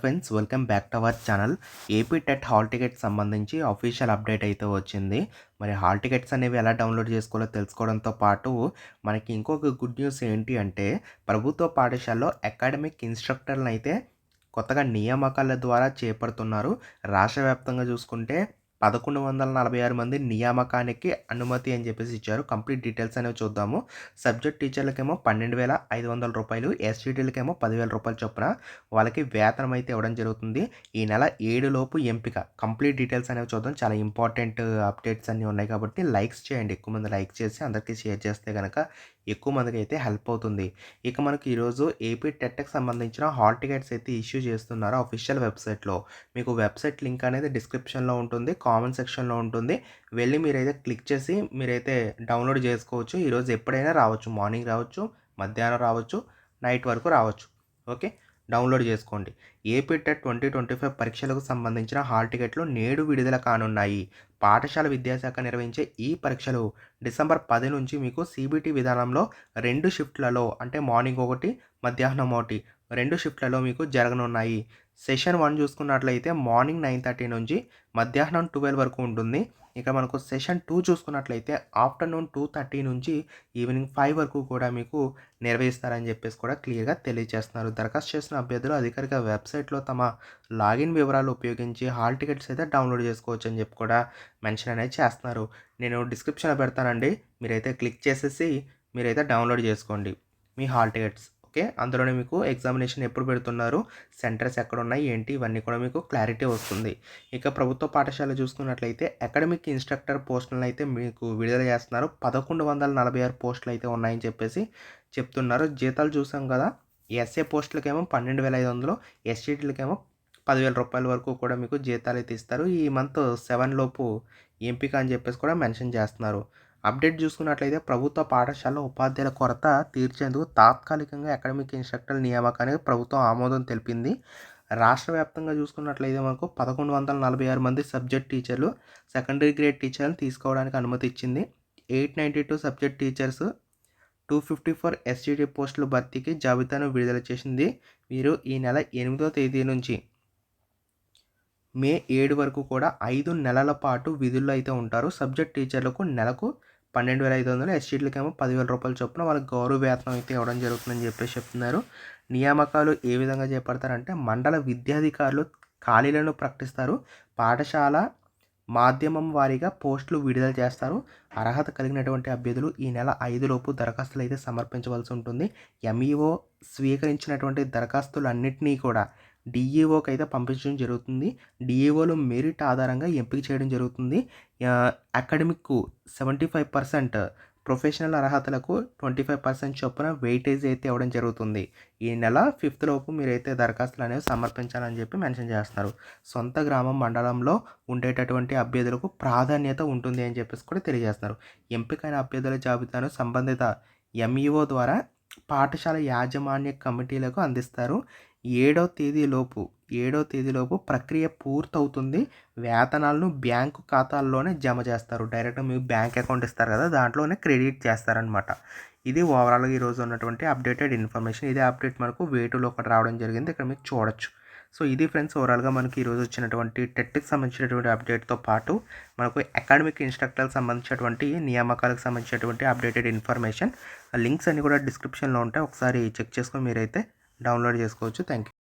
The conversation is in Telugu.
Friends welcome back to our channel AP TET hall ticket సంబంధించి అఫీషియల్ అప్డేట్ అయితే వచ్చింది. మరి హాల్ టికెట్స్ అనేవి ఎలా డౌన్లోడ్ చేసుకోవాలో తెలుసుకోవడంతో పాటు మనకి ఇంకొక గుడ్ న్యూస్ ఏంటి అంటే ప్రభుత్వ పాఠశాలలో అకాడమిక్ ఇన్స్ట్రక్టర్లను అయితే కొత్తగా నియామకాల ద్వారా చేపడుతున్నారు. రాష్ట్ర వ్యాప్తంగా చూసుకుంటే పదకొండు వందల నలభై ఆరు మంది నియామకానికి అనుమతి అని చెప్పేసి ఇచ్చారు. కంప్లీట్ డీటెయిల్స్ అనేవి చూద్దాము. సబ్జెక్ట్ టీచర్లకేమో పన్నెండు వేల ఐదు వందల రూపాయలు ఎస్టీటీలకేమో పదివేల రూపాయలు చొప్పున వాళ్ళకి వేతనం అయితే ఇవ్వడం జరుగుతుంది. ఈ నెల ఏడు లోపు ఎంపిక. కంప్లీట్ డీటెయిల్స్ అనేవి చూద్దాం. చాలా ఇంపార్టెంట్ అప్డేట్స్ అన్నీ ఉన్నాయి కాబట్టి లైక్స్ చేయండి. ఎక్కువ మంది లైక్ చేసి అందరికీ షేర్ చేస్తే కనుక ఎక్కువ మందికి అయితే హెల్ప్ అవుతుంది. ఇక మనకి ఈరోజు ఏపీ టెట్కి సంబంధించిన హాల్ టికెట్స్ అయితే ఇష్యూ చేస్తున్నారు అఫీషియల్ వెబ్సైట్లో. మీకు వెబ్సైట్ లింక్ అనేది డిస్క్రిప్షన్లో ఉంటుంది. కామెంట్ సెక్షన్లో ఉంటుంది. వెళ్ళి మీరైతే క్లిక్ చేసి మీరైతే డౌన్లోడ్ చేసుకోవచ్చు. ఈరోజు ఎప్పుడైనా రావచ్చు. మార్నింగ్ రావచ్చు మధ్యాహ్నం రావచ్చు నైట్ వరకు రావచ్చు. ఓకే? డౌన్లోడ్ చేసుకోండి. AP TET twenty twenty five పరీక్షలకు సంబంధించిన హాల్ టికెట్లు నేడు విడుదల కానున్నాయి. పాఠశాల విద్యాశాఖ నిర్వహించే ఈ పరీక్షలు డిసెంబర్ పది నుంచి మీకు సిబిటి విధానంలో రెండు షిఫ్ట్లలో అంటే మార్నింగ్ ఒకటి మధ్యాహ్నం ఒకటి రెండు షిఫ్ట్లలో మీకు జరగనున్నాయి. సెషన్ వన్ చూసుకున్నట్లయితే మార్నింగ్ నైన్ థర్టీ నుంచి మధ్యాహ్నం ట్వెల్వ్ వరకు ఉంటుంది. ఇక మనకు సెషన్ టూ చూసుకున్నట్లయితే ఆఫ్టర్నూన్ టూ థర్టీ నుంచి ఈవినింగ్ ఫైవ్ వరకు కూడా మీకు నిర్వహిస్తారని చెప్పేసి కూడా క్లియర్గా తెలియజేస్తున్నారు దరఖాస్తు చేసిన అభ్యర్థులు అధికారిక వెబ్సైట్లో తమ లాగిన్ వివరాలు ఉపయోగించి హాల్ టికెట్స్ అయితే డౌన్లోడ్ చేసుకోవచ్చు అని చెప్పి కూడా మెన్షన్ అనేది చేస్తున్నారు. నేను డిస్క్రిప్షన్లో పెడతానండి. మీరైతే క్లిక్ చేసేసి మీరైతే డౌన్లోడ్ చేసుకోండి మీ హాల్ టికెట్స్. ఓకే? అందులోనే మీకు ఎగ్జామినేషన్ ఎప్పుడు పెడుతున్నారు? సెంటర్స్ ఎక్కడ ఉన్నాయి ఏంటి? ఇవన్నీ కూడా మీకు క్లారిటీ వస్తుంది. ఇక ప్రభుత్వ పాఠశాల చూసుకున్నట్లయితే అకాడమిక్ ఇన్స్ట్రక్టర్ పోస్టులను అయితే మీకు విడుదల చేస్తున్నారు. పదకొండు వందల నలభై ఆరు పోస్టులు అయితే ఉన్నాయని చెప్పేసి చెప్తున్నారు. జీతాలు చూసాం కదా? ఎస్ఏ పోస్టులకేమో పన్నెండు వేల ఐదు వందలు ఎస్టీటీలకేమో పదివేల రూపాయల వరకు కూడా మీకు జీతాలు అయితే ఇస్తారు. ఈ మంత్ సెవెన్ లోపు ఎంపిక అని చెప్పేసి కూడా మెన్షన్ చేస్తున్నారు. అప్డేట్ చూసుకున్నట్లయితే ప్రభుత్వ పాఠశాల ఉపాధ్యాయుల కొరత తీర్చేందుకు తాత్కాలికంగా అకాడమిక్ ఇన్స్ట్రక్టర్ నియామకానికి ప్రభుత్వం ఆమోదం తెలిపింది. రాష్ట్ర వ్యాప్తంగా చూసుకున్నట్లయితే మనకు పదకొండు వందల నలభై ఆరు మంది సబ్జెక్ట్ టీచర్లు సెకండరీ గ్రేడ్ టీచర్లను తీసుకోవడానికి అనుమతి ఇచ్చింది. Eight ninety two subject teachers two fifty four STT పోస్టుల భర్తీకి జాబితాను విడుదల చేసింది. వీరు ఈ నెల ఎనిమిదో తేదీ నుంచి మే ఏడు వరకు కూడా ఐదు నెలల పాటు విధుల్లో అయితే ఉంటారు. సబ్జెక్ట్ టీచర్లకు నెలకు పన్నెండు వేల ఐదు వందలు ఎస్సీట్లకేమో పదివేల రూపాయలు చొప్పున వాళ్ళకి గౌరవ వేతనం అయితే ఇవ్వడం జరుగుతుందని చెప్పేసి చెప్తున్నారు. నియామకాలు ఏ విధంగా చేపడతారంటే మండల విద్యాధికారులు ఖాళీలను ప్రకటిస్తారు. పాఠశాల మాధ్యమం వారీగా పోస్టులు విడుదల చేస్తారు. అర్హత కలిగినటువంటి అభ్యర్థులు ఈ నెల ఐదులోపు దరఖాస్తులు అయితే సమర్పించవలసి ఉంటుంది. ఎంఈఓ స్వీకరించినటువంటి దరఖాస్తులన్నింటినీ కూడా డిఈఓకి అయితే పంపించడం జరుగుతుంది. డిఈఓలు మెరిట్ ఆధారంగా ఎంపిక చేయడం జరుగుతుంది. Academic seventy five percent professional అర్హతలకు twenty five percent చొప్పున వెయిటేజ్ అయితే ఇవ్వడం జరుగుతుంది. ఈ నెల ఫిఫ్త్ లోపు మీరైతే దరఖాస్తులు అనేవి సమర్పించాలని చెప్పి మెన్షన్ చేస్తున్నారు. సొంత గ్రామం మండలంలో ఉండేటటువంటి అభ్యర్థులకు ప్రాధాన్యత ఉంటుంది అని చెప్పేసి కూడా తెలియజేస్తున్నారు. ఎంపికైన అభ్యర్థుల జాబితాను సంబంధిత ఎంఈఓ ద్వారా పాఠశాల యాజమాన్య కమిటీలకు అందిస్తారు. ఏడో తేదీలోపు ఏడో తేదీలోపు ప్రక్రియ పూర్తవుతుంది. వేతనాలను బ్యాంకు ఖాతాల్లోనే జమ చేస్తారు. డైరెక్ట్ మీకు బ్యాంక్ అకౌంట్ ఇస్తారు కదా దాంట్లోనే క్రెడిట్ చేస్తారనమాట ఇది ఓవరాల్గా ఈరోజు ఉన్నటువంటి అప్డేటెడ్ ఇన్ఫర్మేషన్. ఇదే అప్డేట్ మనకు వేటులో ఒకటి రావడం జరిగింది. ఇక్కడ మీకు చూడొచ్చు. సో ఇది ఫ్రెండ్స్ ఓవరాల్గా మనకి ఈరోజు వచ్చినటువంటి టెట్కి సంబంధించినటువంటి అప్డేట్తో పాటు మనకు అకాడమిక్ ఇన్స్ట్రక్టర్కి సంబంధించినటువంటి నియామకాలకు సంబంధించినటువంటి అప్డేటెడ్ ఇన్ఫర్మేషన్. లింక్స్ అన్నీ కూడా డిస్క్రిప్షన్లో ఉంటాయి. ఒకసారి చెక్ చేసుకొని మీరైతే డౌన్లోడ్ చేసుకోవచ్చు. Thank you